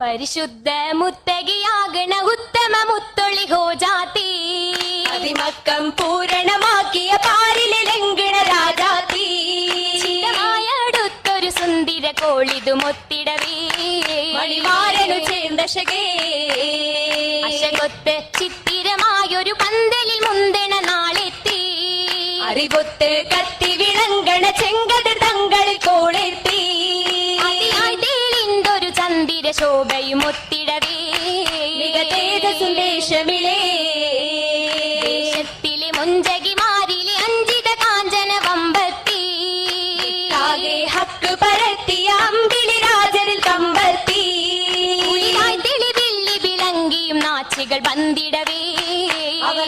പരിശുദ്ധ മുത്തകിയാകണ ഉത്തമ മുത്തൊളി ഹോജാത്തി അതിമക്കം പൂരണമാക്കിയ പാരിലെ ലംഘന രാജാതി. അടുത്തൊരു സുന്ദര കോളിതു മൊത്തിടവേ. മണിമാരനു ചേർന്നശകേ അശകൊത്ത് ചിത്തിരമായൊരു പന്തലിൽ മുന്തണ നാളെത്തി. അറിവൊത്ത് കത്തി വിളങ്കണ ചെങ്കതിർ ശോഭയും ഒത്തിടവേ മികതേജസ്സും ദേശമിളേ ദേശത്തിലെ മുഞ്ചകിമാരിലെ അഞ്ചിത കാഞ്ചന വമ്പത്തി. ആകെ ഹക്ക് പരത്തിയ അമ്പിളി രാജനിൽ കമ്പത്തി തെളിവെള്ളി വിളങ്കിയും നാച്ചികൾ വന്നിടവേ അവർ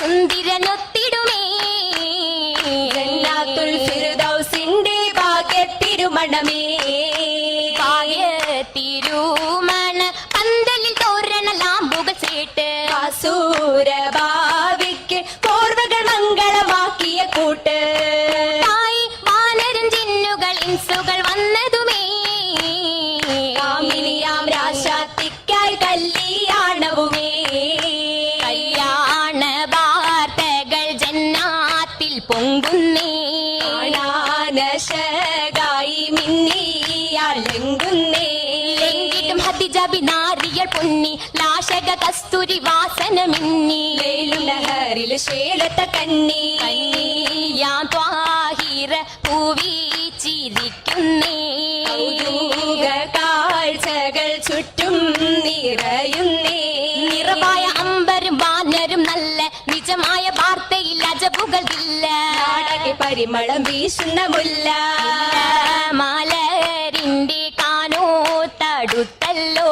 சுந்திரன் മിന്നിയാലെങ്കുന്നേ ലെങ്കിട്ടും ഹതിജബി പൊന്നി ലാശക കസ്തൂരി വാസന മിന്നി ലഹരിൽ ശേലത്ത കണ്ണി. യാം ത്വാഹിര പൂവീച്ചിരിക്കുന്നേ കാഴ്ചകൾ ചുറ്റും നിറയുന്നേ. നിറവായ അമ്പരും വാനരും നല്ല നിജമായ വാർത്തയിൽ അജബുകളില്ല പരിമളം വീശുന്ന മുല്ല. മലരിന്റെ കാനോ തടുത്തല്ലോ.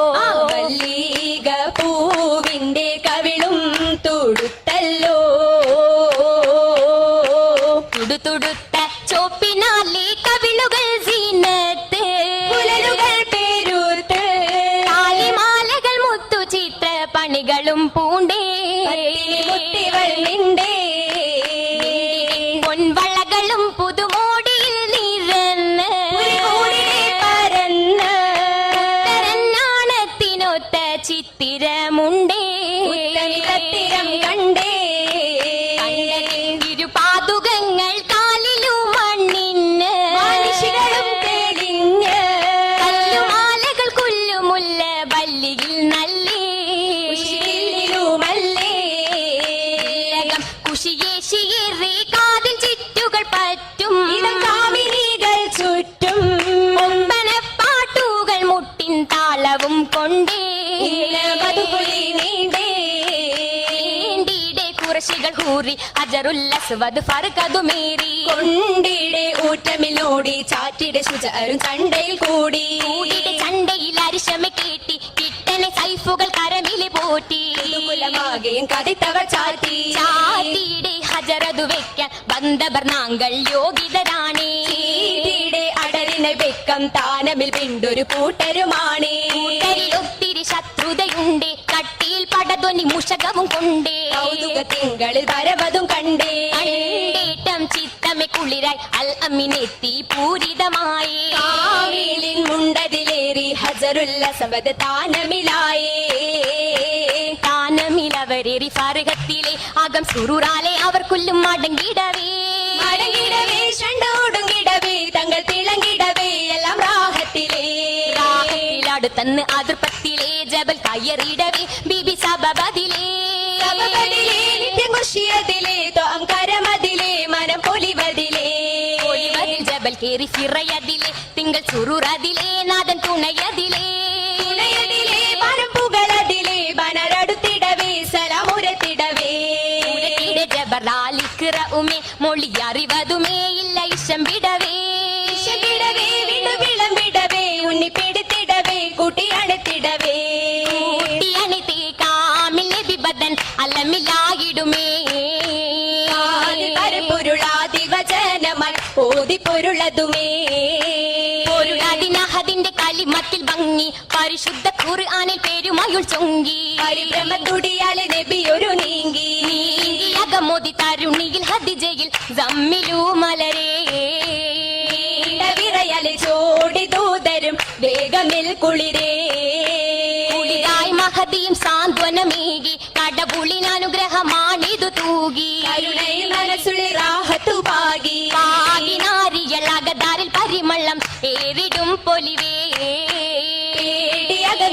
മല്ലിക പൂവിന്റെ കവിളും തൊടുത്തല്ലോ. തുടുതുടുത്ത കുറശികൾ കൂറി അജറുല്ലസ്വത് ഫർക്കതുമേറി കൊണ്ടിടെ ഊറ്റമിലോടി ചാറ്റിടെ ശുചരും ചണ്ടയിൽ കൂടി. ചണ്ടയിൽ അരിശമ കേട്ടി കിട്ടനെ സൈഫുകൾ കരമിലി പോറ്റി. കുലമാകെയും കതിത്തവർ ചാറ്റി. ചാറ്റിയുടെ ഹജറതു വെക്കാൻ ബന്ധവർ നാങ്കൾ യോഗ്യതരാണേ. അടലിനെ വെക്കം താനമിൽ പിണ്ടൊരു കൂട്ടരുമാണേ. പടധ്വനി മുഷകവും കൊണ്ടേ. കൗതുക തിങ്കളിൽ വരവതും കണ്ടേ. കണ്ടേറ്റം ചിത്തമെ കുളിരായി അൽ അമ്മിനെത്തി പൂരിതമായി. കാവിലിൻ മുണ്ടതിലേറി ഹസറുല്ല സബദ് താനമിലായേ. താനമിലവരേറി ഫാരകത്തിലെ അകം സുറുറാലെ അവർ കൊല്ലും മടങ്ങിടവേ. മടങ്ങിടവേ ഷണ്ടോടുങ്ങിടവേ തങ്ങൾ തിളങ്ങിടവേ എല്ലാം രാഹത്തിലേ. രാഹത്തിലടുത്തന്ന് അതിർപ്പത്തിലെ ജബൽ കയ്യറിടവേ ബിബി സബ സബബതിലേ സബബതിലേ നിത്യം കുഷിയതിലേ ത്വം കരമതിലേ മനം പൊലിവതിലേ ഒളിവതിൽ ജബൽ കേറി ഫിറയതിലേ തിങ്കൾ ചുരുറതിലേ നാദൻ തുണയതിലേ. വചനമായി ഓതി പൊരുളതുമേ പൊരുളതിനഹതിന്റെ കലിമത്തിൽ ഭംഗി. പരിശുദ്ധ ഖുർആനിൽ പേരുമായുൾ ചൊങ്കി. പരിഭ്രമത്തുടിയാലെ നബി ഒരു നീങ്ങി അകമോദി തരുണിയിൽ ഹദിജയിൽ ജമ്മിലു മലരേ. വിറയലെ ചോടി ദൂതരും വേഗമിൽ കുളിരേ.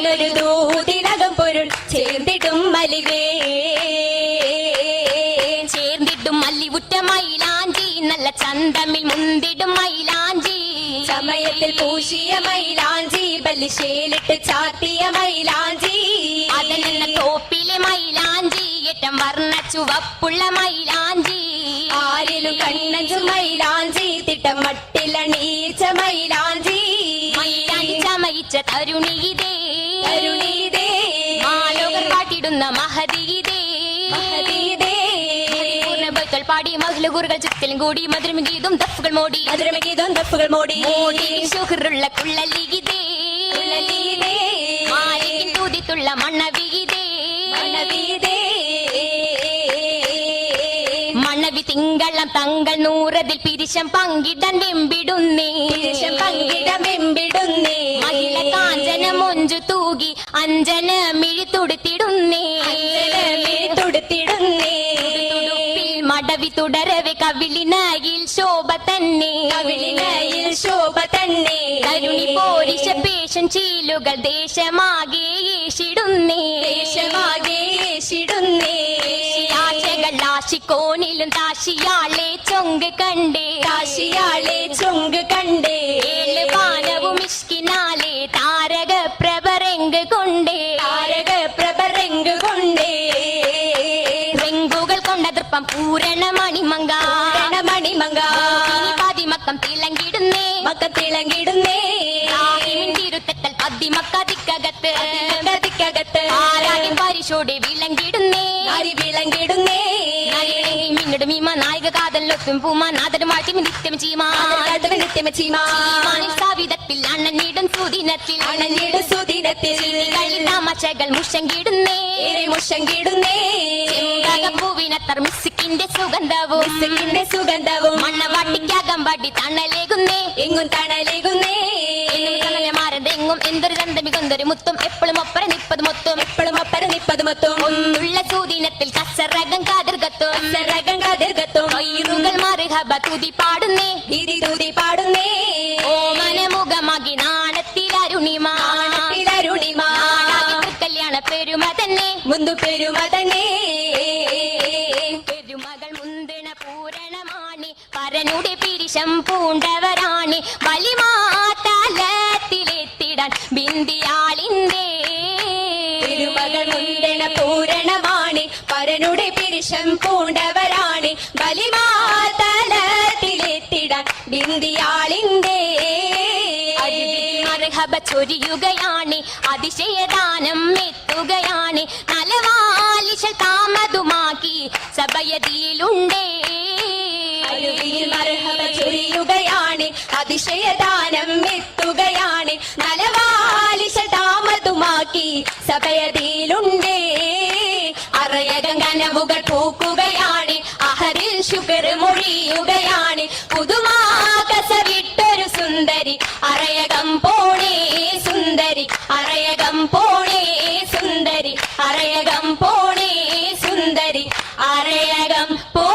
അകന്നൊരു ദൂതിനകം പൊരുൾ ചേർന്നിടും മലിവേ ചേർന്നിടും മല്ലിവുറ്റ മൈലാഞ്ചി നല്ല ചന്തമിൽ മുന്തിടും മൈലാഞ്ചി. സമയത്തിൽ പൂശിയ മൈലാഞ്ചി ബലിശേലിട്ട് ചാത്തിയ മൈലാഞ്ചി. അതിനെന്ന തോപ്പിലെ മൈലാഞ്ചി ഏറ്റം വർണ ചുവപ്പുള്ള മൈലാഞ്ചി. ആരിലും കണ്ണഞ്ചു മൈലാഞ്ചി തിട്ടം മട്ടിലണീച്ച മൈലാഞ്ചി. മൈലാഞ്ചി ചമയിച്ച തരുണിയിതേ കരുണീതേ. കാട്ടിടുന്ന മഹതീതേ. പാടി കൂടി മധുരം ഗീതം ദഫുകൾ മോടി. മധുരമഗീതം ദഫുകൾ മോടി. മോടി ഷുഹറുള്ള കുള്ളലിഗിതേ. കുഴലീതേ മാലികിൻ തൂതിത്തുള്ള മണ്ണവിയിതേ തങ്ങൾ നൂറതിൽ പിരിശം പങ്കിടാൻ വെമ്പിടുന്നേ. പങ്കിടാൻ വെമ്പിടുന്നേ. മഹിള കാഞ്ചന മൊഞ്ചു തൂകി അഞ്ജന മിഴി തുടുത്തിടുന്നേ. തൊടുത്തിടുന്നേ. തുടുപ്പിൽ മടവി തുടരവെ കവിളിനായിൽ ശോഭ തന്നെ. കവിളിനായിൽ ശോഭ തന്നെ. കരുണി പോരിശ പേശൻ ചീലുകൾ ദേശമാകെ ഏഷിടുന്നേ ദേശമാകെ യാചകൾ കാശിയാളെ ചൊങ്ക് കണ്ടേ. കാശിയാളെ ചൊങ്ക് കണ്ടേ. ഏഴ് പാനവും ഇഷ്കിനാലെ താരക പ്രഭരങ്ക് കൊണ്ടേ. താരക പ്രഭരങ്ക് കൊണ്ടേ. റെങ്കുകൾ കൊണ്ട ദൃപ്പം പൂരണ മണിമങ്ക മണിമങ്ക പതിമക്കം തിളങ്ങിടുന്നേ. മക്ക തിളങ്ങിടുന്നേ പതിമക്കതിക്കകത്ത്. കതിക്കകത്ത് ആരാകിൻ പരിശോടെ വിളങ്ങിടുന്നേ അരി വിളങ്ങിടുന്നേ നായിക കാതലൊത്തും പൂമാൻ നാദരും വാഴ്ത്തി നിത്യം ചീമാ നിത്യം ചീമാനിൽ സാവിധത്തിൽ അണ്ണനീടും സുദിനത്തിൽ. അണ്ണനീടും സുദിനത്തിൽ. കളി തമാശകൾ മുഷങ്കിടുന്നേ. മുഷങ്കിടുന്നേ. പൂവിനത്തർ മിസ്സിക്കിന്റെ സുഗന്ധവും. മിസ്സിക്കിന്റെ സുഗന്ധവും. മണ്ണവാട്ടിക്കകമ്പാടി തണലേകുന്നേ. എങ്ങും തണലേകുന്നേ. മാരതെങ്ങും എന്തൊരു ചന്തമി കൊന്തൊരു മുത്തും. എപ്പോഴും ഒപ്പര നിപ്പത് മൊത്തം. എപ്പോഴും ഒപ്പര നിപ്പത് മൊത്തം. ഒന്നുള്ള സൂദിനത്തിൽ കസറകം കാതിർകത്തും. കൈറുകൾ മറുഹബ തുതി പാടുന്നേ. ഗിരി തൂതി പാടുന്നേ. ഓമന മുഖമാകി നാണത്തിൽ അരുണിമ. പിളരുണിമാ കല്യാണ പെരുമ തന്നെ മുന്തു പെരുമതനേ പെരുമകൾ മുന്തിണ പൂരണമാണ്. പരനുടെ പിരിശം പൂണ്ടവരാണ്. വലിമാതലത്തിലെത്തിടാൻ ബിന്ദിയാളിന്റെ തിരുമകൾ മുന്തണ പൂരണമാണ്. പരനുടെ പിരിശം പൂണ്ടവരാണ്. മർഹബ ചൊരിയുകയാണ് അതിശയദാനം എത്തുകയാണ്. നലവാലിശ താമതുമാക്കി സഭയതിയിലുണ്ടേ. മർഹബ ചൊരിയുകയാണ്. അതിശയദാനം എത്തുകയാണ്. നലവാലിശ താമതുമാക്കി സഭയതിയിലുണ്ടേ. അറയകം കനവുകൾ പൂക്കുകയാണ്. അഹരിൽ ശുക്ർ മൊഴിയുകയാണ്. പുതുമാകസവിട്ടൊരു സുന്ദരി അറയകം പോണേ സുന്ദരി അറയകം പോണേ സുന്ദരി അറയകം പോണേ സുന്ദരി അറയകം പോ